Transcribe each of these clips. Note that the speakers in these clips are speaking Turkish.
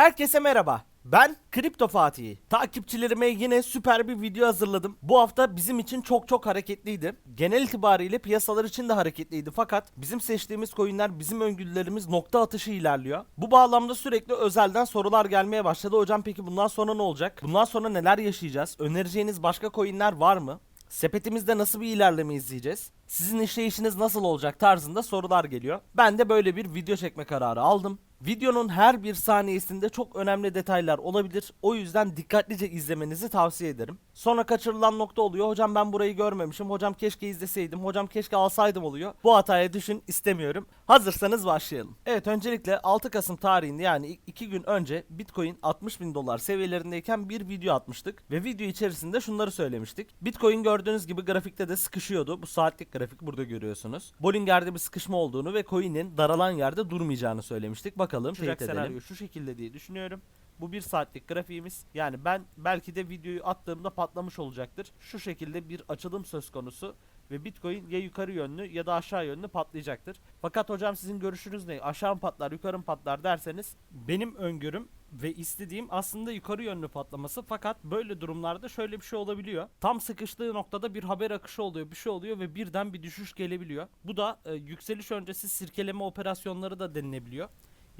Herkese merhaba. Ben Kripto Fatih. Takipçilerime yine süper bir video hazırladım. Bu hafta bizim için çok çok hareketliydi. Genel itibariyle piyasalar için de hareketliydi fakat bizim seçtiğimiz coinler, bizim öngörülerimiz nokta atışı ilerliyor. Bu bağlamda sürekli özelden sorular gelmeye başladı. Hocam peki bundan sonra ne olacak? Bundan sonra neler yaşayacağız? Önereceğiniz başka coinler var mı? Sepetimizde nasıl bir ilerleme izleyeceğiz? Sizin işleyişiniz nasıl olacak tarzında sorular geliyor. Ben de böyle bir video çekme kararı aldım. Videonun her bir saniyesinde çok önemli detaylar olabilir. O yüzden dikkatlice izlemenizi tavsiye ederim. Sonra kaçırılan nokta oluyor. Hocam ben burayı görmemişim. Hocam keşke izleseydim. Hocam keşke alsaydım oluyor. Bu hataya düşün istemiyorum. Hazırsanız başlayalım. Evet öncelikle 6 Kasım tarihinde yani 2 gün önce Bitcoin 60 bin dolar seviyelerindeyken bir video atmıştık. Ve video içerisinde şunları söylemiştik. Bitcoin gördüğünüz gibi grafikte de sıkışıyordu. Bu saatlik grafik burada görüyorsunuz. Bollinger'de bir sıkışma olduğunu ve coin'in daralan yerde durmayacağını söylemiştik. Bakalım teyit edelim. senaryo şu şekilde diye düşünüyorum. Bu bir saatlik grafiğimiz. Yani ben belki de videoyu attığımda patlamış olacaktır. Şu şekilde bir açılım söz konusu ve Bitcoin ya yukarı yönlü ya da aşağı yönlü patlayacaktır. Fakat hocam sizin görüşünüz ne? Aşağı mı patlar, yukarı mı patlar derseniz benim öngörüm ve istediğim aslında yukarı yönlü patlaması fakat böyle durumlarda şöyle bir şey olabiliyor. Tam sıkıştığı noktada bir haber akışı oluyor, bir şey oluyor ve birden bir düşüş gelebiliyor. Bu da e, yükseliş öncesi sirkeleme operasyonları da denilebiliyor.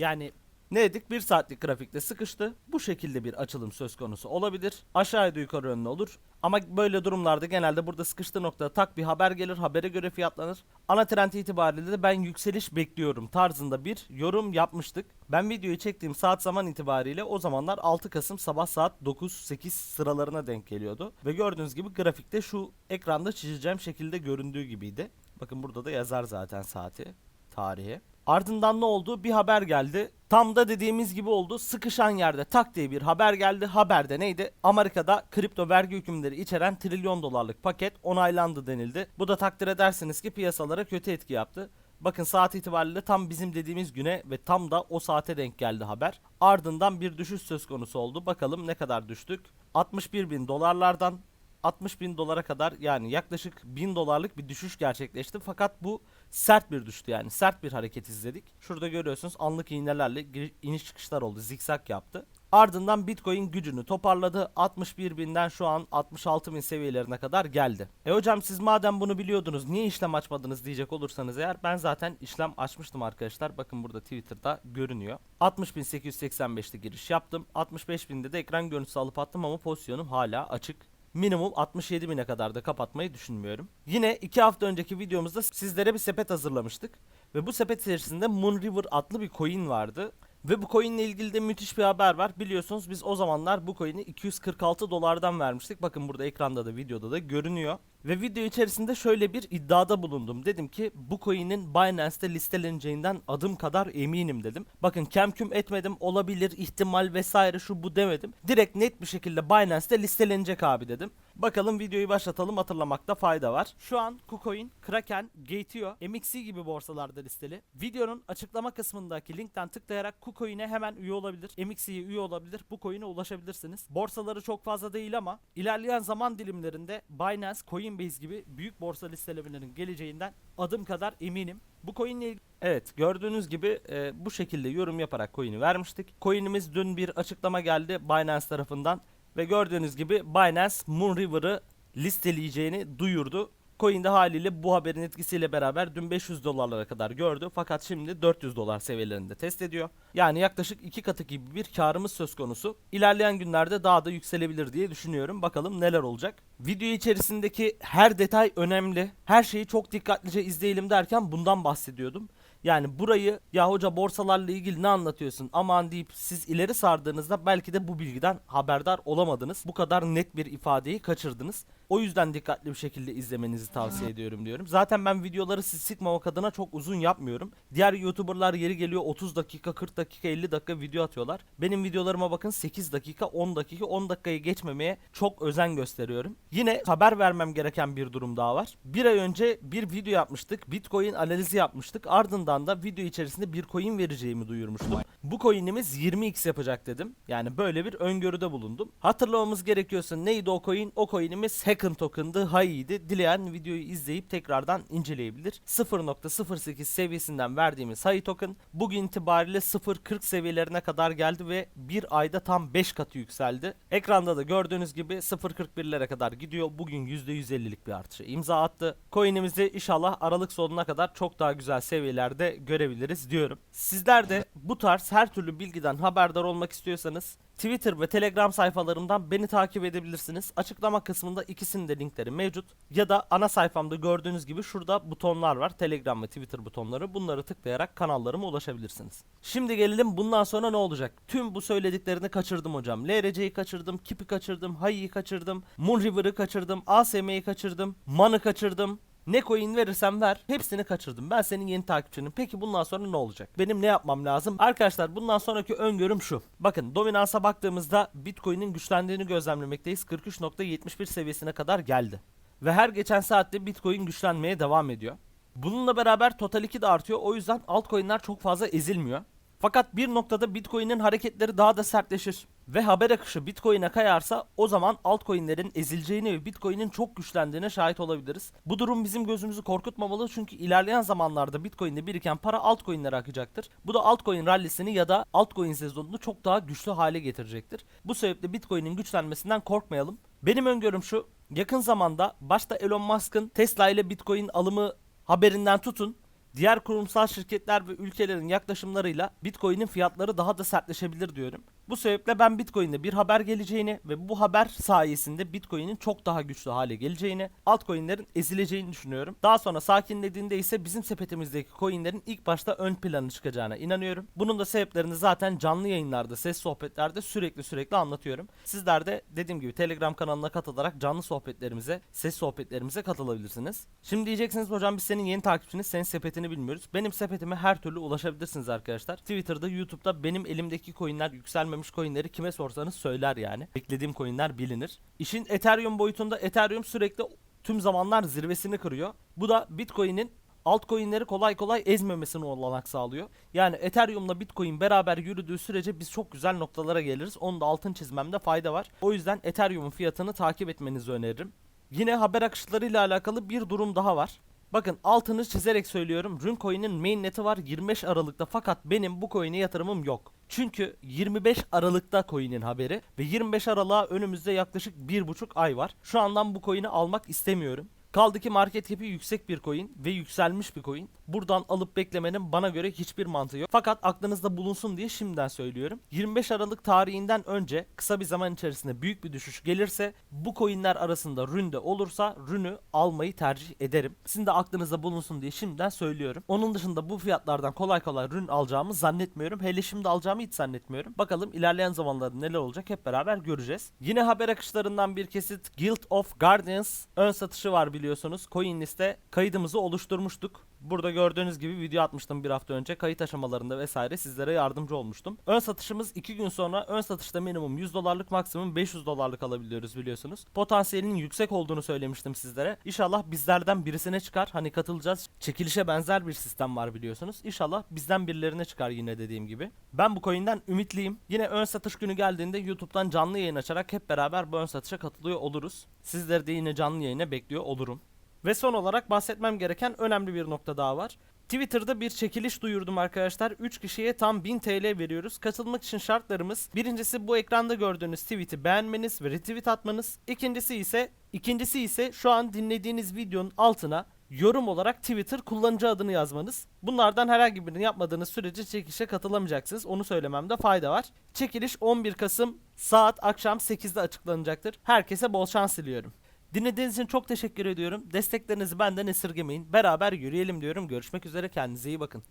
Yani ne dedik? Bir saatlik grafikte sıkıştı. Bu şekilde bir açılım söz konusu olabilir. Aşağıya da yukarı yönlü olur. Ama böyle durumlarda genelde burada sıkıştığı noktada tak bir haber gelir. Habere göre fiyatlanır. Ana trend itibariyle de ben yükseliş bekliyorum tarzında bir yorum yapmıştık. Ben videoyu çektiğim saat zaman itibariyle o zamanlar 6 Kasım sabah saat 9-8 sıralarına denk geliyordu. Ve gördüğünüz gibi grafikte şu ekranda çizeceğim şekilde göründüğü gibiydi. Bakın burada da yazar zaten saati, tarihi. Ardından ne oldu? Bir haber geldi. Tam da dediğimiz gibi oldu. Sıkışan yerde tak diye bir haber geldi. Haberde neydi? Amerika'da kripto vergi hükümleri içeren trilyon dolarlık paket onaylandı denildi. Bu da takdir edersiniz ki piyasalara kötü etki yaptı. Bakın saat itibariyle tam bizim dediğimiz güne ve tam da o saate denk geldi haber. Ardından bir düşüş söz konusu oldu. Bakalım ne kadar düştük? 61 bin dolarlardan 60 bin dolara kadar yani yaklaşık 1000 dolarlık bir düşüş gerçekleşti. Fakat bu sert bir düştü yani sert bir hareket izledik. Şurada görüyorsunuz anlık iğnelerle iniş çıkışlar oldu zikzak yaptı. Ardından Bitcoin gücünü toparladı. 61 binden şu an 66 bin seviyelerine kadar geldi. E hocam siz madem bunu biliyordunuz niye işlem açmadınız diyecek olursanız eğer ben zaten işlem açmıştım arkadaşlar. Bakın burada Twitter'da görünüyor. 60.885'te giriş yaptım. 65.000'de de ekran görüntüsü alıp attım ama pozisyonum hala açık. Minimum 67 bine kadar da kapatmayı düşünmüyorum. Yine 2 hafta önceki videomuzda sizlere bir sepet hazırlamıştık. Ve bu sepet içerisinde Moon River adlı bir coin vardı. Ve bu coin ile ilgili de müthiş bir haber var. Biliyorsunuz biz o zamanlar bu coin'i 246 dolardan vermiştik. Bakın burada ekranda da videoda da görünüyor. Ve video içerisinde şöyle bir iddiada bulundum. Dedim ki bu coin'in Binance'te listeleneceğinden adım kadar eminim dedim. Bakın kemküm etmedim olabilir ihtimal vesaire şu bu demedim. Direkt net bir şekilde Binance'te listelenecek abi dedim. Bakalım videoyu başlatalım hatırlamakta fayda var. Şu an KuCoin, Kraken, Gate.io, MXC gibi borsalarda listeli. Videonun açıklama kısmındaki linkten tıklayarak KuCoin'e hemen üye olabilir. MXC'ye üye olabilir. Bu coin'e ulaşabilirsiniz. Borsaları çok fazla değil ama ilerleyen zaman dilimlerinde Binance, Coinbase gibi büyük borsa listelemelerinin geleceğinden adım kadar eminim. Bu coin ile ilgili Evet gördüğünüz gibi e, bu şekilde yorum yaparak coin'i vermiştik. Coin'imiz dün bir açıklama geldi Binance tarafından ve gördüğünüz gibi Binance Moon River'ı listeleyeceğini duyurdu. Coin de haliyle bu haberin etkisiyle beraber dün 500 dolarlara kadar gördü fakat şimdi 400 dolar seviyelerinde test ediyor. Yani yaklaşık iki katı gibi bir karımız söz konusu. İlerleyen günlerde daha da yükselebilir diye düşünüyorum. Bakalım neler olacak. Video içerisindeki her detay önemli. Her şeyi çok dikkatlice izleyelim derken bundan bahsediyordum. Yani burayı ya hoca borsalarla ilgili ne anlatıyorsun aman deyip siz ileri sardığınızda belki de bu bilgiden haberdar olamadınız. Bu kadar net bir ifadeyi kaçırdınız. O yüzden dikkatli bir şekilde izlemenizi tavsiye ediyorum diyorum. Zaten ben videoları siz sıkmamak adına çok uzun yapmıyorum. Diğer YouTuber'lar yeri geliyor 30 dakika, 40 dakika, 50 dakika video atıyorlar. Benim videolarıma bakın 8 dakika, 10 dakika, 10 dakikayı geçmemeye çok özen gösteriyorum. Yine haber vermem gereken bir durum daha var. Bir ay önce bir video yapmıştık. Bitcoin analizi yapmıştık. Ardından da video içerisinde bir coin vereceğimi duyurmuştum. Bu coin'imiz 20x yapacak dedim. Yani böyle bir öngörüde bulundum. Hatırlamamız gerekiyorsa neydi o coin? O coin'imiz Hacken token'dı, Hai'ydi. Dileyen videoyu izleyip tekrardan inceleyebilir. 0.08 seviyesinden verdiğimiz Hai token bugün itibariyle 0.40 seviyelerine kadar geldi ve bir ayda tam 5 katı yükseldi. Ekranda da gördüğünüz gibi 0.41'lere kadar gidiyor. Bugün %150'lik bir artışa imza attı. Coin'imizi inşallah Aralık sonuna kadar çok daha güzel seviyelerde görebiliriz diyorum. Sizler de bu tarz her türlü bilgiden haberdar olmak istiyorsanız Twitter ve Telegram sayfalarımdan beni takip edebilirsiniz. Açıklama kısmında ikisinin de linkleri mevcut. Ya da ana sayfamda gördüğünüz gibi şurada butonlar var. Telegram ve Twitter butonları. Bunları tıklayarak kanallarıma ulaşabilirsiniz. Şimdi gelelim bundan sonra ne olacak? Tüm bu söylediklerini kaçırdım hocam. LRC'yi kaçırdım, Kip'i kaçırdım, Hai'yi kaçırdım, Moonriver'ı kaçırdım, ASM'yi kaçırdım, Man'ı kaçırdım. Ne coin verirsen ver hepsini kaçırdım. Ben senin yeni takipçinim. Peki bundan sonra ne olacak? Benim ne yapmam lazım? Arkadaşlar bundan sonraki öngörüm şu. Bakın dominansa baktığımızda Bitcoin'in güçlendiğini gözlemlemekteyiz. 43.71 seviyesine kadar geldi. Ve her geçen saatte Bitcoin güçlenmeye devam ediyor. Bununla beraber Total 2 de artıyor. O yüzden altcoin'ler çok fazla ezilmiyor. Fakat bir noktada Bitcoin'in hareketleri daha da sertleşir ve haber akışı Bitcoin'e kayarsa o zaman altcoin'lerin ezileceğini ve Bitcoin'in çok güçlendiğine şahit olabiliriz. Bu durum bizim gözümüzü korkutmamalı çünkü ilerleyen zamanlarda Bitcoin'de biriken para altcoin'lere akacaktır. Bu da altcoin rallisini ya da altcoin sezonunu çok daha güçlü hale getirecektir. Bu sebeple Bitcoin'in güçlenmesinden korkmayalım. Benim öngörüm şu. Yakın zamanda başta Elon Musk'ın Tesla ile Bitcoin alımı haberinden tutun Diğer kurumsal şirketler ve ülkelerin yaklaşımlarıyla Bitcoin'in fiyatları daha da sertleşebilir diyorum. Bu sebeple ben Bitcoin'de bir haber geleceğini ve bu haber sayesinde Bitcoin'in çok daha güçlü hale geleceğini, altcoin'lerin ezileceğini düşünüyorum. Daha sonra sakinlediğinde ise bizim sepetimizdeki coin'lerin ilk başta ön plana çıkacağına inanıyorum. Bunun da sebeplerini zaten canlı yayınlarda, ses sohbetlerde sürekli sürekli anlatıyorum. Sizler de dediğim gibi Telegram kanalına katılarak canlı sohbetlerimize, ses sohbetlerimize katılabilirsiniz. Şimdi diyeceksiniz hocam biz senin yeni takipçiniz, senin sepetini bilmiyoruz. Benim sepetime her türlü ulaşabilirsiniz arkadaşlar. Twitter'da, YouTube'da benim elimdeki coin'ler yükselmemiş coin'leri kime sorsanız söyler yani. Beklediğim coin'ler bilinir. İşin Ethereum boyutunda Ethereum sürekli tüm zamanlar zirvesini kırıyor. Bu da Bitcoin'in altcoin'leri kolay kolay ezmemesine olanak sağlıyor. Yani Ethereum'la Bitcoin beraber yürüdüğü sürece biz çok güzel noktalara geliriz. Onu da altın çizmemde fayda var. O yüzden Ethereum'un fiyatını takip etmenizi öneririm. Yine haber akışlarıyla alakalı bir durum daha var. Bakın altını çizerek söylüyorum. Runecoin'in mainnet'i var 25 Aralık'ta fakat benim bu coin'e yatırımım yok. Çünkü 25 Aralık'ta coin'in haberi ve 25 Aralık'a önümüzde yaklaşık 1,5 ay var. Şu andan bu coin'i almak istemiyorum. Kaldı ki market cap'i yüksek bir coin ve yükselmiş bir coin. Buradan alıp beklemenin bana göre hiçbir mantığı yok. Fakat aklınızda bulunsun diye şimdiden söylüyorum. 25 Aralık tarihinden önce kısa bir zaman içerisinde büyük bir düşüş gelirse bu coinler arasında ründe olursa rünü almayı tercih ederim. Sizin de aklınızda bulunsun diye şimdiden söylüyorum. Onun dışında bu fiyatlardan kolay kolay rün alacağımı zannetmiyorum. Hele şimdi alacağımı hiç zannetmiyorum. Bakalım ilerleyen zamanlarda neler olacak hep beraber göreceğiz. Yine haber akışlarından bir kesit Guild of Guardians ön satışı var biliyorsunuz. CoinList'e kaydımızı oluşturmuştuk. Burada gördüğünüz gibi video atmıştım bir hafta önce. Kayıt aşamalarında vesaire sizlere yardımcı olmuştum. Ön satışımız 2 gün sonra ön satışta minimum 100 dolarlık maksimum 500 dolarlık alabiliyoruz biliyorsunuz. Potansiyelinin yüksek olduğunu söylemiştim sizlere. İnşallah bizlerden birisine çıkar. Hani katılacağız. Çekilişe benzer bir sistem var biliyorsunuz. İnşallah bizden birilerine çıkar yine dediğim gibi. Ben bu coin'den ümitliyim. Yine ön satış günü geldiğinde YouTube'dan canlı yayın açarak hep beraber bu ön satışa katılıyor oluruz. Sizleri de yine canlı yayına bekliyor olurum. Ve son olarak bahsetmem gereken önemli bir nokta daha var. Twitter'da bir çekiliş duyurdum arkadaşlar. 3 kişiye tam 1000 TL veriyoruz. Katılmak için şartlarımız birincisi bu ekranda gördüğünüz tweet'i beğenmeniz ve retweet atmanız. İkincisi ise ikincisi ise şu an dinlediğiniz videonun altına yorum olarak Twitter kullanıcı adını yazmanız. Bunlardan herhangi birini yapmadığınız sürece çekilişe katılamayacaksınız. Onu söylememde fayda var. Çekiliş 11 Kasım saat akşam 8'de açıklanacaktır. Herkese bol şans diliyorum. Dinlediğiniz için çok teşekkür ediyorum. Desteklerinizi benden esirgemeyin. Beraber yürüyelim diyorum. Görüşmek üzere. Kendinize iyi bakın.